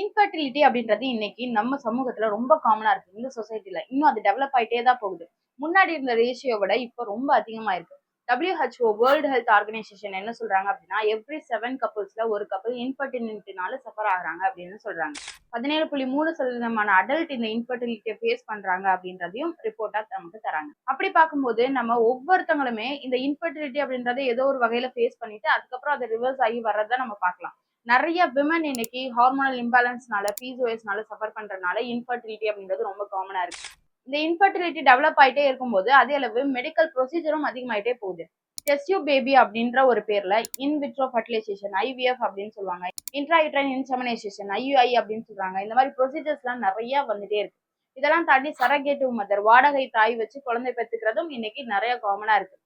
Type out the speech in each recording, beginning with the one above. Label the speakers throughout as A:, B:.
A: Infertility அப்படின்றது இன்னைக்கு நம்ம சமூகத்துல ரொம்ப காமனா இருக்கு. இந்த சொசைட்டில இன்னும் அது டெவலப் ஆயிட்டே தான் போகுது. முன்னாடி இருந்த ரேஷியோ விட இப்போ ரொம்ப அதிகமா இருக்கு. டபிள்யூஹெச்ஓ வேர்ல்டு ஹெல்த் ஆர்கனைசேஷன் என்ன சொல்றாங்க அப்படின்னா எவ்ரி செவன் கப்புள்ஸ்ல ஒரு கப்பல் இன்ஃபர்டிலிட்டினால சஃபர் ஆகுறாங்க அப்படின்னு சொல்றாங்க. பதினேழு புள்ளி மூணு சதவீதமான அடல்ட் இந்த இன்ஃபர்டிலிட்டியை ஃபேஸ் பண்றாங்க அப்படின்றதையும் ரிப்போர்ட்டா நமக்கு தராங்க. அப்படி பார்க்கும்போது நம்ம ஒவ்வொருத்தங்களுமே இந்த இன்ஃபர்டிலிட்டி அப்படின்றத ஏதோ ஒரு வகையில ஃபேஸ் பண்ணிட்டு அதுக்கப்புறம் அதை ரிவர்ஸ் ஆகி வர்றதை நம்ம பார்க்கலாம். நிறைய விமன் இன்னைக்கு ஹார்மோனல் இம்பேலன்ஸ்னால பிசிஓஎஸ்னால சஃபர் பண்றதுனால இன்ஃபர்டிலிட்டி அப்படின்றது ரொம்ப காமனா இருக்கு. இந்த இன்ஃபர்டிலிட்டி டெவலப் ஆயிட்டே இருக்கும்போது அதே அளவு மெடிக்கல் ப்ரொசீஜரும் அதிகமாயிட்டே போகுது. டெஸ்டியூ பேபி அப்படின்ற ஒரு பேர்ல இன் விட்ரோ ஃபர்டிலைசேஷன் ஐவிஎஃப் அப்படின்னு சொல்லுவாங்க. இன்ட்ராயூட்ரைன் இன்செமினேஷன் ஐயுஐ அப்படின்னு சொல்றாங்க. இந்த மாதிரி ப்ரொசீஜர்ஸ்லாம் நிறைய வந்துட்டே இருக்கு. இதெல்லாம் தாண்டி சரகேட்டிவ் மதர் வாடகை தாய் வச்சு குழந்தை பெற்றுக்கிறதும் இன்னைக்கு நிறைய காமனா இருக்கு.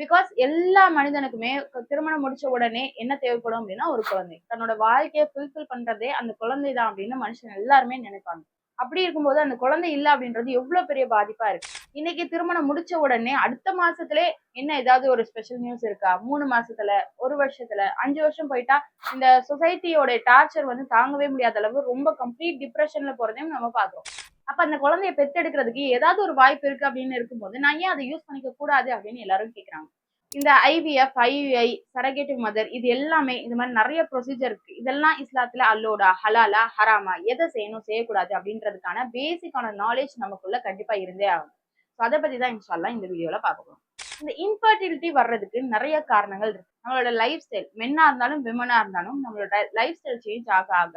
A: பிகாஸ் எல்லா மனிதனுக்குமே திருமணம் முடிச்ச உடனே என்ன தேவைப்படும் அப்படின்னா ஒரு குழந்தை. தன்னோட வாழ்க்கையை ஃபுல்ஃபில் பண்றதே அந்த குழந்தை தான் அப்படின்னு மனுஷன் எல்லாருமே நினைப்பாங்க. அப்படி இருக்கும்போது அந்த குழந்தை இல்லை அப்படின்றது எவ்வளவு பெரிய பாதிப்பா இருக்கு. இன்னைக்கு திருமணம் முடிச்ச உடனே அடுத்த மாசத்திலே என்ன ஏதாவது ஒரு ஸ்பெஷல் நியூஸ் இருக்கா? மூணு மாசத்துல ஒரு வருஷத்துல அஞ்சு வருஷம் போயிட்டா இந்த சொசைட்டியோட டார்ச்சர் வந்து தாங்கவே முடியாத அளவு ரொம்ப கம்ப்ளீட் டிப்ரெஷன்ல போறதையும் நம்ம பாக்குறோம் அப்ப அந்த குழந்தைய பெத்தெடுக்கிறதுக்கு ஏதாவது ஒரு வாய்ப்பு இருக்கு அப்படின்னு இருக்கும்போது நான் ஏன் அதை யூஸ் பண்ணிக்க கூடாது அப்படின்னு எல்லாரும் கேக்குறாங்க. இந்த ஐவிஎஃப் ஐயுஐ சரகேட்டிவ் மதர் இது எல்லாமே இந்த மாதிரி நிறைய ப்ரொசீஜர் இருக்கு. இதெல்லாம் இஸ்லாத்துல அல்லோடா ஹலாலா ஹராமா எதை செய்யணும் செய்யக்கூடாது அப்படின்றதுக்கான பேசிக்கான நாலேஜ் நமக்குள்ள கண்டிப்பா இருந்தே ஆகும் ஸோ அதை பத்தி தான் இன்ஷால்லா இந்த வீடியோல பார்க்க இந்த இன்ஃபர்டிலிட்டி வர்றதுக்கு நிறைய காரணங்கள் இருக்கு. நம்மளோட லைஃப் ஸ்டைல் மென்னா இருந்தாலும் விமனா இருந்தாலும் நம்மளோட லைஃப் ஸ்டைல் சேஞ்ச் ஆக ஆக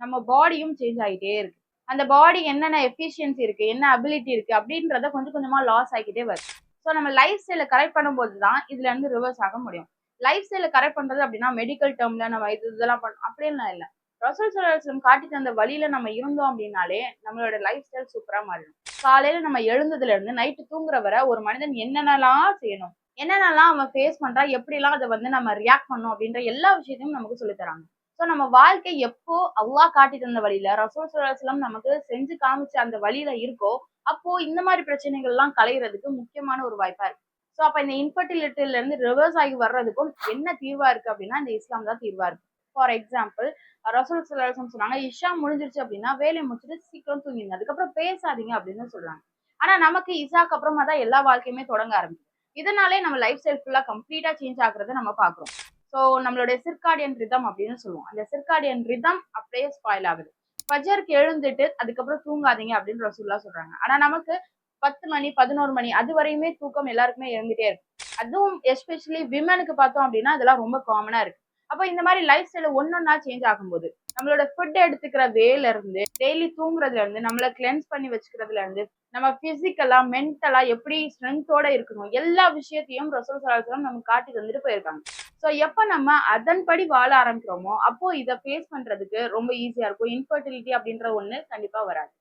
A: நம்ம பாடியும் சேஞ்ச் ஆகிட்டே இருக்கு. அந்த பாடி என்னென்ன எஃபிஷியன்சி இருக்கு என்ன அபிலிட்டி இருக்கு அப்படின்றத கொஞ்சம் கொஞ்சமா லாஸ் ஆகிட்டே வருது. ஸோ நம்ம லைஃப் ஸ்டைலை கரெக்ட் பண்ணும்போது தான் இதுல இருந்து ரிவர்ஸ் ஆக முடியும். லைஃப் ஸ்டைலை கரெக்ட் பண்றது அப்படின்னா மெடிக்கல் டேர்ம்ல நம்ம இது இதெல்லாம் பண்ணோம் அப்படின்லாம் இல்லை. ரசூல் சலாஹம் காட்டி தந்த வழியில நம்ம இருந்தோம் அப்படின்னாலே நம்மளோட லைஃப் ஸ்டைல் சூப்பரா மாறிடும். காலையில நம்ம எழுந்ததுல இருந்து நைட்டு தூங்குற வரை ஒரு மனிதன் என்னென்னலாம் செய்யணும் என்னென்னலாம் அவன் ஃபேஸ் பண்றா எப்படிலாம் அதை வந்து நம்ம ரியாக்ட் பண்ணோம் அப்படின்ற எல்லா விஷயத்தையும் நமக்கு சொல்லி தராங்க. ஸோ நம்ம வாழ்க்கை எப்போ அல்லாஹ் காட்டி தந்த வழியில ரசூல் சுல்லாஸ்லம் நமக்கு செஞ்சு காமிச்ச அந்த வழியில இருக்கோ அப்போ இந்த மாதிரி பிரச்சனைகள் எல்லாம் களையிறதுக்கு முக்கியமான ஒரு வாய்ப்பா இருக்கு. ஸோ அப்ப இந்த இன்ஃபர்டிலிட்டில இருந்து ரிவர்ஸ் ஆகி வர்றதுக்கும் என்ன தீர்வா இருக்கு அப்படின்னா இந்த இஸ்லாம் தான் தீர்வா இருக்கு. ஃபார் எக்ஸாம்பிள் ரசூல் சுல்லாஸ்லம் சொன்னாங்க இஷா முடிஞ்சிருச்சு அப்படின்னா வேலையை முடிச்சுட்டு சீக்கிரம் தூங்கிடுங்க அதுக்கப்புறம் பேசாதீங்க அப்படின்னு சொல்றாங்க. ஆனா நமக்கு இஷாக்கு அப்புறமா தான் எல்லா வாழ்க்கையுமே தொடங்க ஆரம்பிக்கும் இதனாலே நம்ம லைஃப் ஸ்டைல் ஃபுல்லா கம்ப்ளீட்டா சேஞ்ச் ஆகுறத நம்ம பாக்குறோம் ஸோ நம்மளுடைய சிற்காடியன் ரிதம் அப்படின்னு சொல்லுவோம். அந்த சிற்காடியன் ரிதம் அப்படியே ஸ்பாயில் ஆகுது. ஃபஜருக்கு எழுந்துட்டு அதுக்கப்புறம் தூங்காதீங்க அப்படின்ற ரசூல்லா சொல்றாங்க. ஆனா நமக்கு பத்து மணி பதினோரு மணி அது வரையுமே தூக்கம் எல்லாருக்குமே இருந்துட்டே இருக்கு. அதுவும் எஸ்பெஷலி விமனுக்கு பார்த்தோம் அப்படின்னா அதெல்லாம் ரொம்ப காமனா இருக்கு. அப்போ இந்த மாதிரி லைஃப் ஸ்டைல ஒன்னொன்னா சேஞ்ச் ஆகும்போது நம்மளோட ஃபுட் எடுத்துக்கிற வேல இருந்து டெய்லி தூங்குறதுல இருந்து நம்மளை கிளென்ஸ் பண்ணி வச்சுக்கிறதுல இருந்து நம்ம பிசிக்கலா மென்டலா எப்படி ஸ்ட்ரென்த்தோட இருக்கணும் எல்லா விஷயத்தையும் ரசூல் சலாசலம் நமக்கு காட்டி தந்துட்டு போயிருக்காங்க. ஸோ எப்போ நம்ம அதன்படி வாழ ஆரம்பிக்கிறோமோ அப்போ இதை ஃபேஸ் பண்றதுக்கு ரொம்ப ஈஸியா இருக்கும். இன்ஃபர்டிலிட்டி அப்படின்ற ஒண்ணு கண்டிப்பா வராது.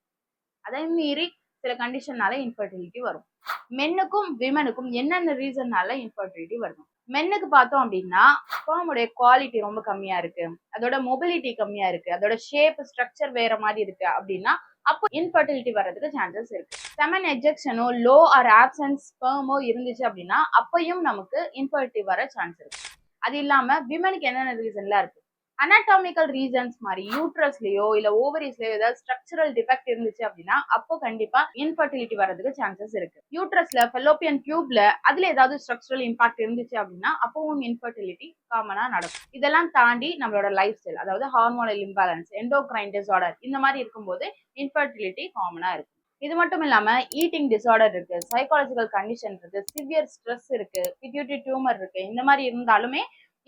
A: அதே மீறி சில கண்டிஷன்னால இன்ஃபர்டிலிட்டி வரும். மென்னுக்கும் விமனுக்கும் என்னென்ன ரீசன்னால இன்ஃபர்டிலிட்டி வரும் மென்னுக்கு பார்த்தோம் அப்படின்னா ஃபார்முடைய குவாலிட்டி ரொம்ப கம்மியா இருக்கு. அதோட மொபிலிட்டி கம்மியா இருக்கு. அதோட ஷேப் ஸ்ட்ரக்சர் வேற மாதிரி இருக்கு அப்படின்னா அப்போ இன்ஃபர்டிலிட்டி வர்றதுக்கு சான்சஸ் இருக்கு. செமன் எஜெக்ஷனோ லோ ஆர் ஆப்சன்ஸ் ஸ்பெர்மோ இருந்துச்சு அப்படின்னா அப்பையும் நமக்கு இன்ஃபர்டிலிட்டி வர சான்ஸ் இருக்கு. அது இல்லாம விமனுக்கு என்னென்ன ரீசன்லாம் இருக்கு? அனாட்டாமிக்கல் ரீசன்ஸ் மாதிரி யூட்ரஸ்லயோ இல்ல ஓவரிஸ்லயோ ஏதாவது ஸ்ட்ரக்சரல் டிஃபெக்ட் இருந்துச்சு அப்படின்னா அப்போ கண்டிப்பா இன்ஃபர்டிலிட்டி வரதுக்கு சான்சஸ் இருக்கு. யூட்ரஸ்ல ஃபெலோப்பியன் டியூப்ல அதுல ஏதாவது ஸ்ட்ரக்சரல் இம்பாக்ட் இருந்துச்சு அப்படின்னா அப்பவும் இன்ஃபர்டிலிட்டி காமனா நடக்கும். இதெல்லாம் தாண்டி நம்மளோட லைஃப் ஸ்டைல் அதாவது ஹார்மோனல் இம்பேலன்ஸ் எண்டோக்ரைன் டிசார்டர் இந்த மாதிரி இருக்கும்போது இன்ஃபர்டிலிட்டி காமனா இருக்கு. இது மட்டும் இல்லாம ஈட்டிங் டிசார்டர் இருக்கு சைக்காலஜிக்கல் கண்டிஷன் இருக்கு சிவியர் ஸ்ட்ரெஸ் இருக்கு பிட்யூட்டி டியூமர் இருக்கு இந்த மாதிரி இருந்தாலுமே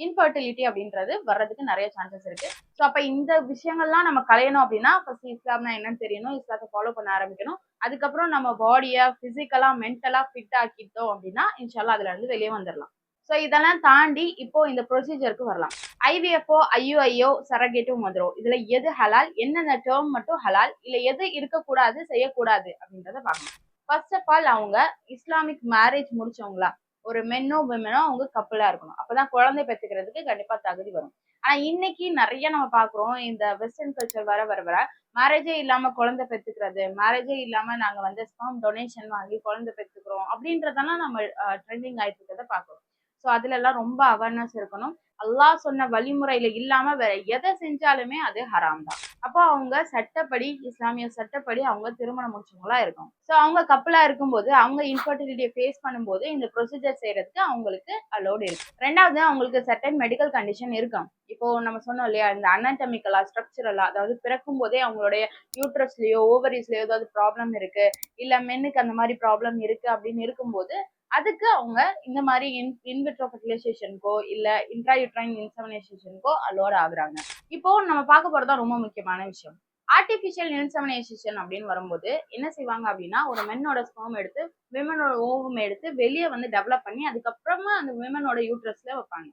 A: இன்ஃபர்டிலிட்டி அப்படின்றது வர்றதுக்கு நிறைய சான்சஸ் இருக்கு. ஸோ அப்ப இந்த விஷயங்கள்லாம் நம்ம கலையணும் அப்படின்னா ஃபர்ஸ்ட் இஸ்லாம்னா என்னன்னு தெரியணும் இஸ்லாத்தை ஃபாலோ பண்ண ஆரம்பிக்கணும். அதுக்கப்புறம் நம்ம பாடியை பிசிக்கலா மென்டலா ஃபிட் ஆக்கிட்டோம் அப்படின்னா இன்ஷால்லா அதுல இருந்து வெளியே வந்துடலாம் ஸோ இதெல்லாம் தாண்டி இப்போ இந்த ப்ரொசீஜருக்கு வரலாம். ஐவிஎஃப்ஓ ஐயுஐஓ சரகேட்டும் வந்துடும் இதுல எது ஹலால் என்னென்ன டேர்ம் மட்டும் ஹலால் இல்ல எது இருக்கக்கூடாது செய்யக்கூடாது அப்படின்றத பார்க்கணும் ஃபர்ஸ்ட் ஆஃப் ஆல் அவங்க இஸ்லாமிக் மேரேஜ் முடிச்சவங்களா? ஒரு மென்னோ விமனோ அவங்க கப்பலா இருக்கணும். அப்பதான் குழந்தை பெற்றுக்கிறதுக்கு கண்டிப்பா தகுதி வரும். ஆனா இன்னைக்கு நிறைய நம்ம பாக்குறோம் இந்த வெஸ்டர்ன் கல்ச்சர் வர வர வர மேரேஜே இல்லாம குழந்தை பெற்றுக்கிறது மேரேஜே இல்லாம நாங்க வந்து ஸ்பாம் டொனேஷன் வாங்கி குழந்தை பெற்றுக்கிறோம் அப்படின்றதெல்லாம் நம்ம ட்ரெண்டிங் ஆயிட்டு இருக்கிறத பாக்குறோம் ஸோ அதுல எல்லாம் ரொம்ப அவேர்னஸ் இருக்கணும். அல்லாஹ் சொன்ன வழிமுறையில இல்லாம வேற எதை செஞ்சாலுமே அது ஹராம் தான். அப்போ அவங்க சட்டப்படி இஸ்லாமிய சட்டப்படி அவங்க திருமணம் முடிச்சவங்களா இருக்கும் ஸோ அவங்க கப்பலா இருக்கும்போது அவங்க இன்ஃபர்டிலிட்டியை ஃபேஸ் பண்ணும்போது இந்த ப்ரொசீஜர் செய்யறதுக்கு அவங்களுக்கு அலோடு இருக்கு. ரெண்டாவது அவங்களுக்கு சர்டன் மெடிக்கல் கண்டிஷன் இருக்கும் இப்போ நம்ம சொன்னோம் இல்லையா இந்த அனாட்டமிக்கலா ஸ்ட்ரக்சரலா அதாவது பிறக்கும் போதே அவங்களுடைய யூட்ரஸ்லயோ ஓவரிஸ்லயோ ஏதாவது ப்ராப்ளம் இருக்கு இல்ல மென்னுக்கு அந்த மாதிரி ப்ராப்ளம் இருக்கு அப்படின்னு இருக்கும்போது அதுக்கு அவங்க இந்த மாதிரி இன் இன்விட்ரோ ஃபர்டிலைசேஷனுக்கோ இல்லை இன்ட்ராயூட்ரைன் இன்சமினேஷனுக்கோ அலோட் ஆகுறாங்க. இப்போ நம்ம பார்க்க போறதா ரொம்ப முக்கியமான விஷயம். ஆர்டிஃபிஷியல் இன்சமினேஷன் அப்படின்னு வரும்போது என்ன செய்வாங்க அப்படின்னா ஒரு மென்னோட ஸ்பெர்ம் எடுத்து விமனோட ஓவம் எடுத்து வெளியே வந்து டெவலப் பண்ணி அதுக்கப்புறமா அந்த விமனோட யூட்ரஸ்ல வைப்பாங்க.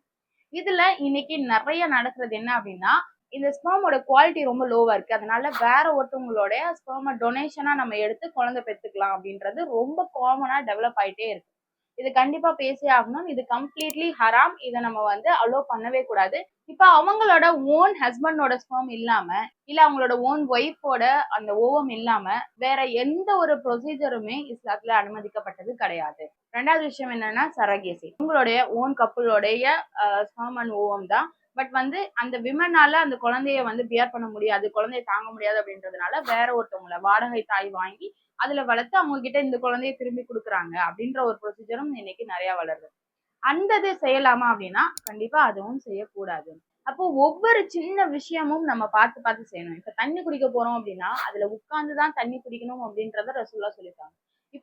A: இதுல இன்னைக்கு நிறைய நடக்கிறது என்ன அப்படின்னா இந்த ஸ்பேமோட குவாலிட்டி ரொம்ப லோவா இருக்கு. அதனால வேற ஒருத்தவங்களோட ஸ்பேமை டொனேஷனா நம்ம எடுத்து குழந்தை பெற்றுக்கலாம் அப்படின்றது ரொம்ப காமனா டெவலப் ஆயிட்டே இருக்கு. இது கண்டிப்பா பேசி ஆகணும். இது கம்ப்ளீட்லி ஹராம் இதை நம்ம வந்து அலோ பண்ணவே கூடாது. இப்ப அவங்களோட ஓன் ஹஸ்பண்டோட ஸ்பெர்ம் இல்லாம இல்ல அவங்களோட ஓன் ஒய்ஃபோட அந்த ஓவம் இல்லாம வேற எந்த ஒரு ப்ரொசீஜருமே இஸ்லாத்துல அனுமதிக்கப்பட்டது கிடையாது. ரெண்டாவது விஷயம் என்னன்னா சரகேசி உங்களுடைய ஓன் கப்பலோடைய ஸ்பெர்ம் அண்ட் ஓவம் தான். பட் வந்து அந்த விமனால அந்த குழந்தைய வந்து பியர் பண்ண முடியாது குழந்தைய தாங்க முடியாது அப்படின்றதுனால வேற ஒருத்தவங்கள வாடகை தாய் வாங்கி அதுல வளர்த்து அவங்க கிட்ட இந்த குழந்தைய திரும்பி கொடுக்குறாங்க அப்படின்ற ஒரு ப்ரொசீஜரும் இன்னைக்கு நிறைய வளருது. அந்த இது செய்யலாமா அப்படின்னா கண்டிப்பா அதுவும் செய்யக்கூடாது. அப்போ ஒவ்வொரு சின்ன விஷயமும் நம்ம பார்த்து பார்த்து செய்யணும். இப்ப தண்ணி குடிக்க போறோம் அப்படின்னா அதுல உட்கார்ந்து தான் தண்ணி குடிக்கணும் அப்படின்றத ரசூலா சொல்லிட்டாங்க.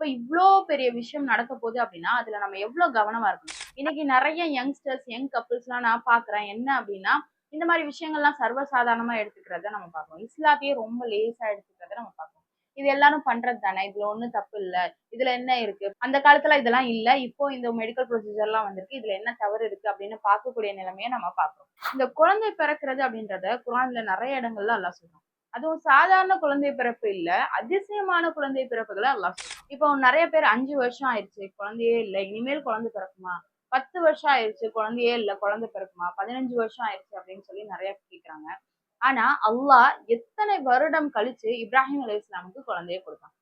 A: இப்ப இவ்வளோ பெரிய விஷயம் நடக்க போகுது அப்படின்னா அதுல நம்ம எவ்வளவு கவனமா இருக்கணும்? இன்னைக்கு நிறைய யங்ஸ்டர்ஸ் யங் கப்புள்ஸ்லாம் நான் பாக்குறேன். என்ன அப்படின்னா இந்த மாதிரி விஷயங்கள்லாம் சர்வசாதாரணமா எடுத்துக்கிறத நம்ம பார்க்கணும். இஸ்லாத்தையே ரொம்ப லேசா எடுத்துக்கிறத நம்ம பார்க்கணும். இது எல்லாரும் பண்றது தானே? இதுல ஒன்றும் தப்பு இல்ல. இதுல என்ன இருக்கு? அந்த காலத்துல இதெல்லாம் இல்ல. இப்போ இந்த மெடிக்கல் ப்ரொசீஜர் எல்லாம் வந்திருக்கு. இதுல என்ன தவறு இருக்கு அப்படின்னு பார்க்கக்கூடிய நிலைமையை நம்ம பார்க்கறோம். இந்த குழந்தை பிறக்கிறது அப்படின்றத குரான்ல நிறைய இடங்கள்ல எல்லாம் சொல்றோம் அதுவும் சாதாரண குழந்தை பிறப்பு இல்ல அதிசயமான குழந்தை பிறப்புகளை அல்லாஹ் இப்போ நிறைய பேர் அஞ்சு வருஷம் ஆயிடுச்சு குழந்தையே இல்ல இனிமேல் குழந்தை பிறக்குமா? பத்து வருஷம் ஆயிடுச்சு குழந்தையே இல்ல குழந்தை பிறக்குமா? பதினஞ்சு வருஷம் ஆயிடுச்சு அப்படின்னு சொல்லி நிறைய கேக்குறாங்க. ஆனா அல்லாஹ் எத்தனை வருடம் கழிச்சு இப்ராஹிம் அலி இஸ்லாமுக்கு குழந்தைய கொடுத்தாங்க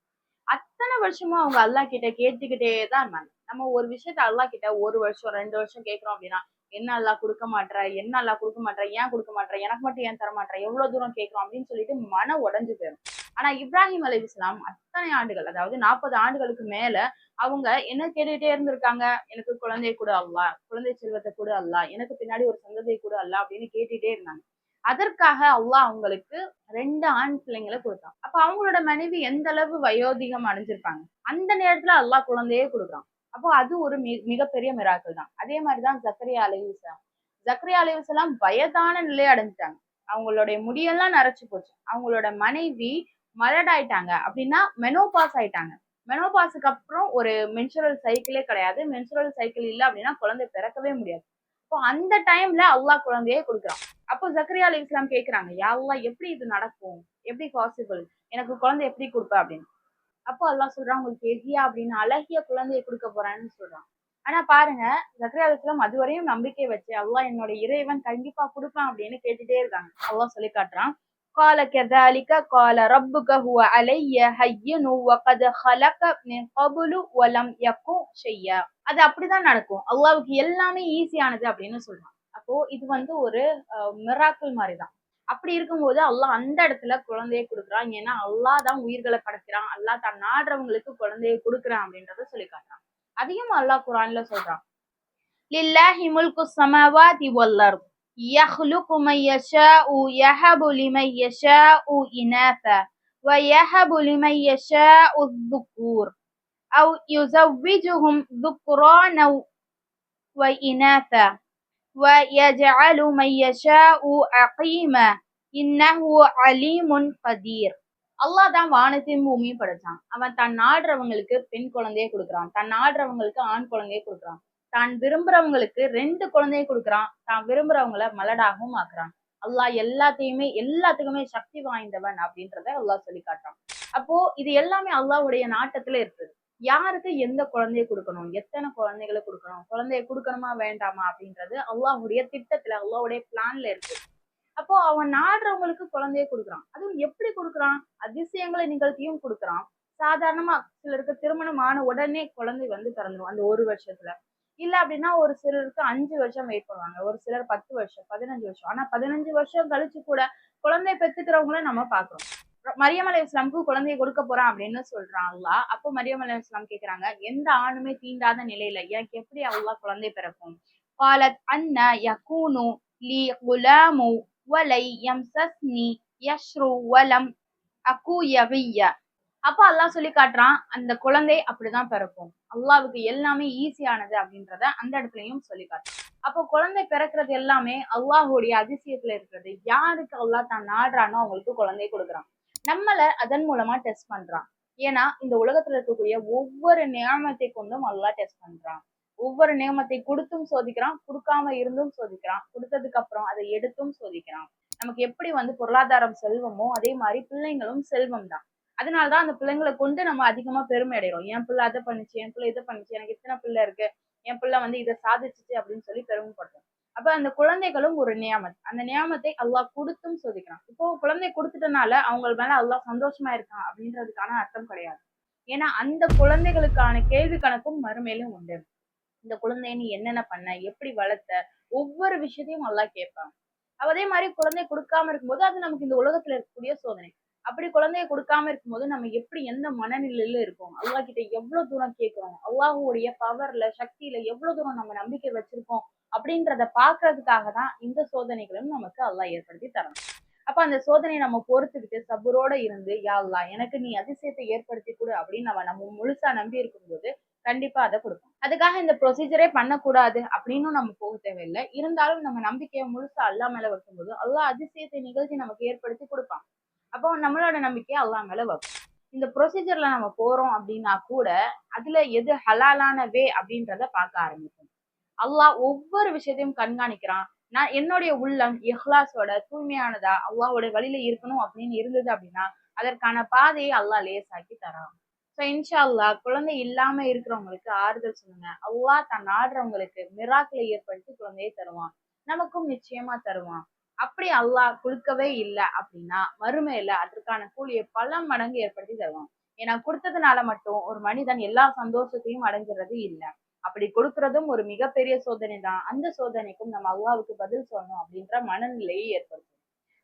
A: அத்தனை வருஷமும் அவங்க அல்லாஹ் கிட்ட கேட்டுக்கிட்டே தான் இருந்தாங்க. நம்ம ஒரு விஷயத்த அல்லாஹ் கிட்ட ஒரு வருஷம் ரெண்டு வருஷம் கேட்கிறோம் அப்படின்னா என்ன அல்லா கொடுக்க மாட்ற என்ன அல்லா கொடுக்க மாட்டேற ஏன் கொடுக்க மாட்டேற எனக்கு மட்டும் ஏன் தர மாட்டேற எவ்வளவு தூரம் கேட்கிறோம் அப்படின்னு சொல்லிட்டு மன உடஞ்சு போயிடும் ஆனா இப்ராஹிம் அலி இஸ்லாம் அத்தனை ஆண்டுகள் அதாவது நாற்பது ஆண்டுகளுக்கு மேல அவங்க என்ன கேட்டுட்டே இருந்திருக்காங்க? எனக்கு குழந்தையை கூட அல்லா குழந்தை செல்வத்தை கூட அல்லா எனக்கு பின்னாடி ஒரு சந்ததியை கூட அல்லா அப்படின்னு கேட்டுட்டே இருந்தாங்க. அதற்காக அல்லாஹ் அவங்களுக்கு ரெண்டு ஆண் பிள்ளைங்களை கொடுத்தான். அப்ப அவங்களோட மனைவி எந்த அளவு வயோதிகம் அடைஞ்சிருப்பாங்க? அந்த நேரத்துல அல்லாஹ் குழந்தையே கொடுக்குறான். அப்போ அது ஒரு மி மிகப்பெரிய மிராக்கள் தான். அதே மாதிரிதான் ஜக்கரியா அலைவிசலாம் ஜக்கரியா அலைவிசலாம் வயதான நிலை அடைஞ்சிட்டாங்க. அவங்களுடைய முடியெல்லாம் நரைச்சு போச்சு. அவங்களோட மனைவி மலடாயிட்டாங்க அப்படின்னா மெனோபாஸ் ஆயிட்டாங்க. மெனோபாஸுக்கு அப்புறம் ஒரு மென்சுரல் சைக்கிளே கிடையாது. மென்சுரல் சைக்கிள் இல்லை அப்படின்னா குழந்தை பிறக்கவே முடியாது. இப்போ அந்த டைம்ல அல்லாஹ் குழந்தையே கொடுக்குறான். அப்போ ஜக்கரியா அலி இஸ்லாம் கேட்குறாங்க யா எப்படி இது நடக்கும்? எப்படி பாசிபிள் எனக்கு குழந்தை எப்படி கொடுப்ப? அப்படின்னு. அப்போ அல்லாஹ் சொல்றான் உங்களுக்கு எகியா அப்படின்னு அழகிய குழந்தையை கொடுக்க போறேன்னு சொல்றான் ஆனா பாருங்க ஜக்கரியா அலி இஸ்லாம் அதுவரையும் நம்பிக்கை வச்சு அல்லாஹ் என்னோட இறைவன் கண்டிப்பா கொடுப்பான் அப்படின்னு கேட்டுட்டே இருக்காங்க அல்லாஹ் சொல்லி காட்டுறான் قال كذلك قال ربك هو علي هين وقد خلق من قبل ولم يكن شيئا அது அப்படிதான் நடக்கும் அல்லாவுக்கு எல்லாமே ஈஸியானது அப்படின்னு சொல்றான் அப்போ இது வந்து ஒரு மிராக்கிள் மாதிரி தான் அப்படி இருக்கும்போது அல்லாஹ் அந்த இடத்துல குழந்தையை கொடுக்குறான் ஏன்னா அல்லாஹ் தான் உயிர்களை படைக்கிறான் அல்லாஹ் தான் நாடுறவங்களுக்கு குழந்தையை கொடுக்குறான் அப்படின்றத சொல்லி காட்டுறான் அதையும் அல்லாஹ் குரான்ல சொல்றான் லில்லாஹி முல்கு சமாவாதி வல்லர்த் يخلق من يشاء يهب لمن يشاء إناثا ويهب لمن يشاء الذكور أو يزوجهم ذكرانا وإناثا ويجعل من يشاء عقيما إنه عليم قدير அல்லாஹ் தான் வானத்தையும் பூமியும் படைச்சான் அவன் தன் நாடுறவங்களுக்கு பெண் குழந்தைய கொடுக்குறான் தன் நாடுறவங்களுக்கு ஆண் குழந்தைய கொடுக்குறான் தான் விரும்புறவங்களுக்கு ரெண்டு குழந்தைய கொடுக்குறான் தான் விரும்புறவங்கள மலடாகவும் ஆக்குறான் அல்லாஹ் எல்லாத்தையுமே எல்லாத்துக்குமே சக்தி வாய்ந்தவன் அப்படின்றத அல்லாஹ் சொல்லி காட்டுறான் அப்போ இது எல்லாமே அல்லாஹ்வுடைய நாட்டத்துல இருக்குது யாருக்கு எந்த குழந்தைய கொடுக்கணும்? எத்தனை குழந்தைகளை கொடுக்கணும்? குழந்தைய கொடுக்கணுமா வேண்டாமா அப்படின்றது அல்லாஹுடைய திட்டத்துல அல்லாஹுடைய பிளான்ல இருக்கு. அப்போ அவன் நாடுறவங்களுக்கு குழந்தைய கொடுக்குறான். அதுவும் எப்படி கொடுக்குறான்? அதிசயங்களை நிகழ்த்தியும் கொடுக்குறான். சாதாரணமா சிலருக்கு திருமணம் ஆன உடனே குழந்தை வந்து பிறந்துடும் அந்த ஒரு வருஷத்துல. இல்ல அப்படின்னா ஒரு சிலருக்கு அஞ்சு வருஷம் வெயிட் பண்ணுவாங்க. ஒரு சிலர் பத்து வருஷம் பதினஞ்சு வருஷம். ஆனா பதினஞ்சு வருஷம் கழிச்சு கூட குழந்தை பெத்துக்கிறவங்கள நம்ம பாக்குறோம் மரியம் அலி இஸ்லாமுக்கு குழந்தைய கொடுக்க போறான் அப்படின்னு சொல்றான் அல்லா அப்போ மரியம் அலி இஸ்லாம் கேக்குறாங்க எந்த ஆணுமே தீண்டாத நிலையில எனக்கு எப்படி அல்லாஹ் குழந்தை பிறக்கும்? காலத் அன்ன யகூனு லி குலாமு வலை யம்சஸ்னி யஷ்ரு வலம் அகு யகிய அப்ப அல்லாஹ் சொல்லி காட்டுறான் அந்த குழந்தை அப்படிதான் பிறக்கும். அல்லாவுக்கு எல்லாமே ஈஸியானது அப்படின்றத அந்த இடத்துலயும் சொல்லி காட்டுறான். அப்போ குழந்தை பிறக்கிறது எல்லாமே அல்லாஹுடைய அதிசயத்துல இருக்கிறது. யாருக்கு அல்லாஹ் தான் நாடுறானோ அவங்களுக்கு குழந்தை கொடுக்குறான். நம்மளை அதன் மூலமா டெஸ்ட் பண்றான். ஏன்னா இந்த உலகத்துல இருக்கக்கூடிய ஒவ்வொரு நியமத்தை கொண்டும் அல்லா டெஸ்ட் பண்றான். ஒவ்வொரு நியமத்தை கொடுத்தும் சோதிக்கிறான் கொடுக்காம இருந்தும் சோதிக்கிறான். கொடுத்ததுக்கு அப்புறம் அதை எடுத்தும் சோதிக்கிறான். நமக்கு எப்படி வந்து பொருளாதாரம் செல்வமோ அதே மாதிரி பிள்ளைங்களும் செல்வம் தான். அதனாலதான் அந்த பிள்ளைங்களை கொண்டு நம்ம அதிகமா பெருமை அடைகிறோம். என் பிள்ளை அதை பண்ணுச்சு என் பிள்ளை இதை பண்ணுச்சு எனக்கு இத்தனை பிள்ளை இருக்கு என் பிள்ளை வந்து இதை சாதிச்சுச்சு அப்படின்னு சொல்லி பெருமைப்படுத்தும் அப்ப அந்த குழந்தைகளும் ஒரு நியாமத். அந்த நியாமத்தை அல்லாஹ் கொடுத்தும் சோதிக்கிறான். இப்போ குழந்தை கொடுத்துட்டனால அவங்க மேல அல்லாஹ் சந்தோஷமா இருக்கான் அப்படின்றதுக்கான அர்த்தம் கிடையாது. ஏன்னா அந்த குழந்தைகளுக்கான கேள்வி கணக்கும் மறுமையிலும் உண்டு. இந்த குழந்தைய நீ என்னென்ன பண்ண எப்படி வளர்த்த ஒவ்வொரு விஷயத்தையும் அல்லாஹ் கேட்பான். அதே மாதிரி குழந்தை கொடுக்காம இருக்கும்போது அது நமக்கு இந்த உலகத்துல இருக்கக்கூடிய சோதனை. அப்படி குழந்தைய கொடுக்காம இருக்கும்போது நம்ம எப்படி எந்த மனநிலையில இருக்கோம்? அல்லாஹ் கிட்ட எவ்வளவு தூரம் கேட்கிறோம்? அல்லாஹுடைய பவர்ல சக்தியில எவ்வளவு தூரம் நம்ம நம்பிக்கை வச்சிருக்கோம்? அப்படின்றத பாக்குறதுக்காக தான் இந்த சோதனைகளும் நமக்கு அல்லாஹ் ஏற்படுத்தி தரணும். அப்ப அந்த சோதனையை நம்ம பொறுத்துக்கிட்டு சபுரோட இருந்து யா எனக்கு நீ அதிசயத்தை ஏற்படுத்தி கொடு அப்படின்னு நம்ம நம்ம முழுசா நம்பி இருக்கும்போது கண்டிப்பா அதை கொடுப்போம். அதுக்காக இந்த ப்ரொசீஜரே பண்ணக்கூடாது அப்படின்னு நம்ம போக தேவையில்லை. இருந்தாலும் நம்ம நம்பிக்கையை முழுசா அல்லா மேல வைக்கும்போது அல்லா அதிசயத்தை நிகழ்ச்சி நமக்கு ஏற்படுத்தி கொடுப்பான். அப்போ நம்மளோட நம்பிக்கையை அல்லா மேல வைப்போம். இந்த ப்ரொசீஜர்ல நம்ம போறோம் அப்படின்னா கூட அதுல எது ஹலாலான வே அப்படின்றத பார்க்க ஆரம்பிக்கும் அல்லாஹ் ஒவ்வொரு விஷயத்தையும் கண்காணிக்கிறான். நான் என்னுடைய உள்ளம் இஹ்லாஸோட தூய்மையானதா? அல்லாவோட வழியில இருக்கணும் அப்படின்னு இருந்தது அப்படின்னா அதற்கான பாதையை அல்லாஹ் லேசாக்கி தரான். ஸோ இன்ஷா அல்லாஹ் குழந்தை இல்லாம இருக்கிறவங்களுக்கு ஆறுதல் சொல்லுங்க. அல்லாஹ் தன் ஆடுறவங்களுக்கு மிராக்களை ஏற்படுத்தி குழந்தையை தருவான். நமக்கும் நிச்சயமா தருவான். அப்படி அல்லாஹ் கொடுக்கவே இல்லை அப்படின்னா மறுமையில அதற்கான கூலியை பல மடங்கு ஏற்படுத்தி தருவான். ஏன்னா கொடுத்ததுனால மட்டும் ஒரு மனிதன் எல்லா சந்தோஷத்தையும் அடைஞ்சிறது இல்லை. அப்படி கொடுக்கறதும் ஒரு மிகப்பெரிய சோதனை தான் அந்த சோதனைக்கும் நம்ம அல்லாவுக்கு பதில் சொல்லணும் அப்படின்ற மனநிலையை ஏற்படுத்தும்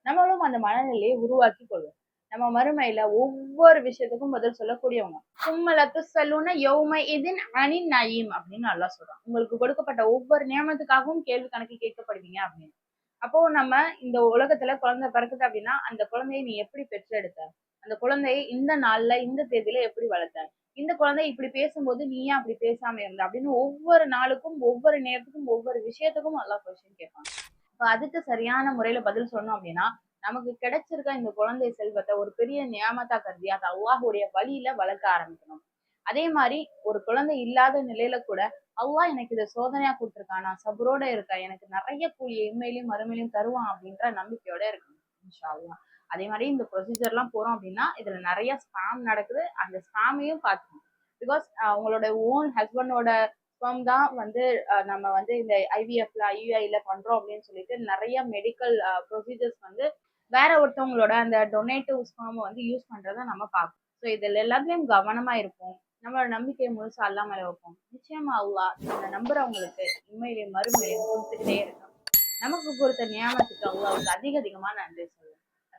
A: நம்மளும் அந்த மனநிலையை உருவாக்கி கொள்வோம். நம்ம மறுமையில ஒவ்வொரு விஷயத்துக்கும் பதில் சொல்லக்கூடியவங்க. சும்மலத்து சலுன யௌமை இதின் அணி நயீம் அப்படின்னு நல்லா சொல்றான். உங்களுக்கு கொடுக்கப்பட்ட ஒவ்வொரு நியமத்துக்காகவும் கேள்வி கணக்கு கேட்கப்படுவீங்க அப்படின்னு. அப்போ நம்ம இந்த உலகத்துல குழந்தை பிறக்குது அப்படின்னா அந்த குழந்தையை நீ எப்படி பெற்றெடுத்த? அந்த குழந்தையை இந்த நாள்ல இந்த தேதியில எப்படி வளர்த்த? இந்த குழந்தை இப்படி பேசும்போது நீ ஏன் அப்படி பேசாம இருந்த அப்படின்னு ஒவ்வொரு நாளுக்கும் ஒவ்வொரு நேரத்துக்கும் ஒவ்வொரு விஷயத்துக்கும் நல்லா கொஸ்டின் கேட்பாங்க இப்ப அதுக்கு சரியான முறையில பதில் சொன்னோம் அப்படின்னா நமக்கு கிடைச்சிருக்க இந்த குழந்தை செல்வத்தை ஒரு பெரிய நியாமத்தா கருதி அதை அல்லாஹுடைய வழியில வளர்க்க ஆரம்பிக்கணும். அதே மாதிரி ஒரு குழந்தை இல்லாத நிலையில கூட அல்லாஹ் எனக்கு இதை சோதனையா கொடுத்துருக்கான் நான் சபரோட இருக்கேன் எனக்கு நிறைய கூலி இம்மையிலையும் மறுமையிலையும் தருவான் அப்படின்ற நம்பிக்கையோட இருக்கணும் இன்ஷா அதே மாதிரி இந்த ப்ரொசீஜர்லாம் போகிறோம் அப்படின்னா இதில் நிறைய ஸ்பேம் நடக்குது. அந்த ஸ்பேமையும் பார்த்துக்கணும். பிகாஸ் உங்களோட ஓன் ஹஸ்பண்டோட ஸ்பம் தான் வந்து நம்ம வந்து இந்த ஐவிஎஃப்ல ஐயுஐல பண்றோம் அப்படின்னு சொல்லிட்டு நிறைய மெடிக்கல் ப்ரொசீஜர்ஸ் வந்து வேற ஒருத்தவங்களோட அந்த டொனேட்டிவ் ஸ்பம் வந்து யூஸ் பண்ணுறத நம்ம பார்க்கணும். ஸோ இதில் எல்லாத்துலேயும் கவனமா இருப்போம். நம்மளோட நம்பிக்கையை முழுசா அல்லா வைப்போம். நிச்சயமா அல்லா அந்த நம்புறவங்களுக்கு உண்மையிலேயே மறுமையை கொடுத்துக்கிட்டே இருக்கும் நமக்கு கொடுத்த நியமத்துக்கு அல்லாவுக்கு அதிக அதிகமாக நன்றி சொல்லுவோம்